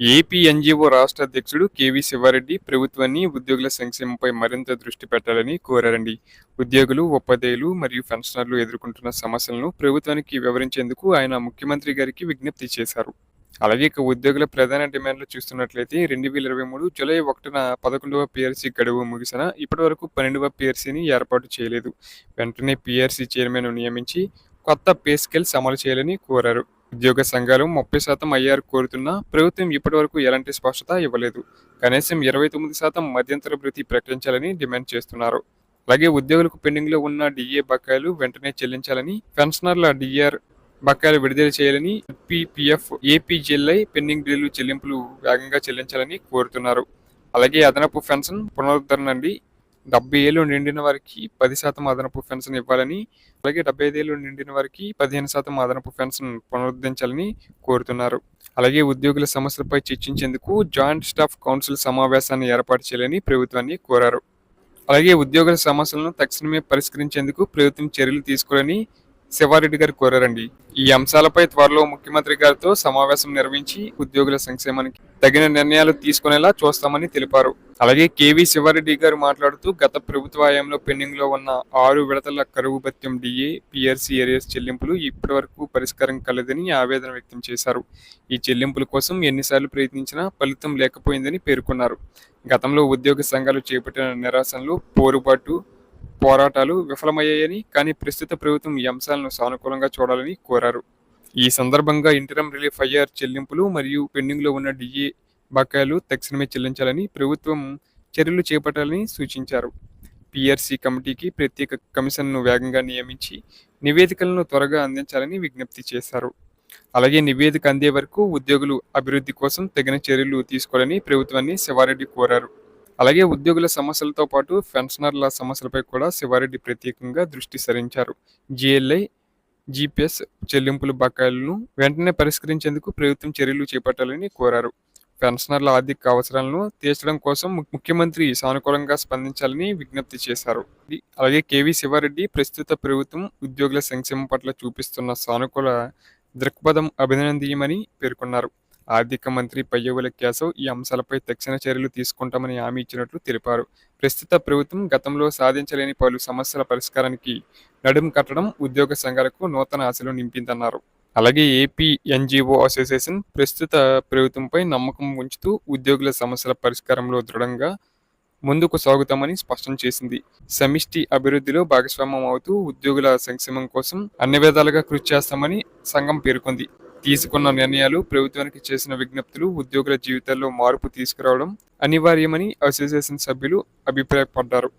AP NGO రాష్ట్ర అధ్యక్షుడు KV Sivareddy ప్రభుత్వాన్ని ఉద్యోగుల సంక్షేమంపై మరింత దృష్టి పెట్టాలని కోరారండి. ఉద్యోగులు ఉపాధ్యాయులు మరియు పెన్షనర్లు ఎదుర్కొంటున్న సమస్యలను ప్రభుత్వానికి వివరించేందుకు ఆయన ముఖ్యమంత్రి గారికి విజ్ఞప్తి చేశారు. అలాగే ఇక ఉద్యోగుల ప్రధాన డిమాండ్లు చూస్తున్నట్లయితే రెండు వేల ఇరవై మూడు జూలై ఒకటిన పదకొండవ పిఆర్సీ గడువు ముగిసిన ఇప్పటి వరకు పన్నెండవ పిఆర్సీని ఏర్పాటు చేయలేదు. వెంటనే పిఆర్సీ చైర్మన్ నియమించి కొత్త పే స్కేల్స్ అమలు చేయాలని కోరారు. ఉద్యోగ సంఘాలు ముప్పై శాతం ఐఆర్ కోరుతున్నా ప్రభుత్వం ఇప్పటి వరకు ఎలాంటి స్పష్టత ఇవ్వలేదు. కనీసం ఇరవై తొమ్మిది శాతం మధ్యంతర భృతి ప్రకటించాలని డిమాండ్ చేస్తున్నారు. అలాగే ఉద్యోగులకు పెండింగ్లో ఉన్న డిఏ బకాయిలు వెంటనే చెల్లించాలని పెన్షనర్ల డిఆర్ బకాయిలు విడుదల చేయాలని పిపిఎఫ్ ఏపీజీఎల్ఐ పెండింగ్ బిల్లు చెల్లింపులు వేగంగా చెల్లించాలని కోరుతున్నారు. అలాగే అదనపు పెన్షన్ పునరుద్ధరణ నుండి డెబ్బై ఏళ్ళు నిండిన వారికి పది శాతం అదనపు పెన్షన్ ఇవ్వాలని అలాగే డెబ్బై ఏళ్ళు నిండిన వారికి పదిహేను శాతం అదనపు పెన్షన్ పునరుద్ధరించాలని కోరుతున్నారు. అలాగే ఉద్యోగుల సమస్యలపై చర్చించేందుకు జాయింట్ స్టాఫ్ కౌన్సిల్ సమావేశాన్ని ఏర్పాటు చేయాలని ప్రభుత్వాన్ని కోరారు. అలాగే ఉద్యోగుల సమస్యలను తక్షణమే పరిష్కరించేందుకు ప్రభుత్వం చర్యలు తీసుకోవాలని శివారెడ్డి గారు కోరారండి. ఈ అంశాలపై త్వరలో ముఖ్యమంత్రి గారితో సమావేశం నిర్వహించి ఉద్యోగుల సంక్షేమానికి తగిన నిర్ణయాలు తీసుకునేలా చూస్తామని తెలిపారు. అలాగే కేవీ శివారెడ్డి గారు మాట్లాడుతూ గత ప్రభుత్వ హయాంలో పెండింగ్లో ఉన్న ఆరు విడతల కరువు భత్యం డిఏ పిఆర్సీ ఏరియాస్ చెల్లింపులు ఇప్పటి వరకు పరిష్కారం కలదని ఆవేదన వ్యక్తం చేశారు. ఈ చెల్లింపుల కోసం ఎన్నిసార్లు ప్రయత్నించినా ఫలితం లేకపోయిందని పేర్కొన్నారు. గతంలో ఉద్యోగ సంఘాలు చేపట్టిన నిరాశనలు పోరుబాటు పోరాటాలు విఫలమయ్యాయని కానీ ప్రస్తుత ప్రభుత్వం ఈ అంశాలను సానుకూలంగా చూడాలని కోరారు. ఈ సందర్భంగా ఇంటరం రిలీఫ్ ఐఆర్ చెల్లింపులు మరియు పెండింగ్లో ఉన్న డిఏ బకాయిలు తక్షణమే చెల్లించాలని ప్రభుత్వం చర్యలు చేపట్టాలని సూచించారు. పిఆర్సీ కమిటీకి ప్రత్యేక కమిషన్ను వేగంగా నియమించి నివేదికలను త్వరగా అందించాలని విజ్ఞప్తి చేశారు. అలాగే నివేదిక అందే వరకు ఉద్యోగులు అభివృద్ధి కోసం తగిన చర్యలు తీసుకోవాలని ప్రభుత్వాన్ని శివారెడ్డి కోరారు. అలాగే ఉద్యోగుల సమస్యలతో పాటు పెన్షనర్ల సమస్యలపై కూడా శివారెడ్డి ప్రత్యేకంగా దృష్టి సారించారు. జిఎల్ఐ జిపిఎస్ చెల్లింపుల బకాయిలను వెంటనే పరిష్కరించేందుకు ప్రభుత్వం చర్యలు చేపట్టాలని కోరారు. పెన్షనర్ల ఆర్థిక అవసరాలను తీర్చడం కోసం ముఖ్యమంత్రి సానుకూలంగా స్పందించాలని విజ్ఞప్తి చేశారు. అలాగే కేవీ శివారెడ్డి ప్రస్తుత ప్రభుత్వం ఉద్యోగుల సంక్షేమం పట్ల చూపిస్తున్న సానుకూల దృక్పథం అభినందనీయమని పేర్కొన్నారు. ఆర్థిక మంత్రి పయ్యవుల కేశవ్ ఈ అంశాలపై తక్షణ చర్యలు తీసుకుంటామని హామీ ఇచ్చినట్లు తెలిపారు. ప్రస్తుత ప్రభుత్వం గతంలో సాధించలేని పలు సమస్యల పరిష్కారానికి నడుం కట్టడం ఉద్యోగ సంఘాలకు నూతన ఆశలు నింపిందన్నారు. అలాగే ఏపీ ఎన్జిఓ అసోసియేషన్ ప్రస్తుత ప్రభుత్వంపై నమ్మకం ఉంచుతూ ఉద్యోగుల సమస్యల పరిష్కారంలో దృఢంగా ముందుకు సాగుతామని స్పష్టం చేసింది. సమిష్టి అభివృద్ధిలో భాగస్వామ్యం అవుతూ ఉద్యోగుల సంక్షేమం కోసం అన్ని విధాలుగా కృషి చేస్తామని సంఘం పేర్కొంది. తీసుకున్న నిర్ణయాలు ప్రభుత్వానికి చేసిన విజ్ఞప్తులు ఉద్యోగుల జీవితాల్లో మార్పు తీసుకురావడం అనివార్యమని అసోసియేషన్ సభ్యులు అభిప్రాయపడ్డారు.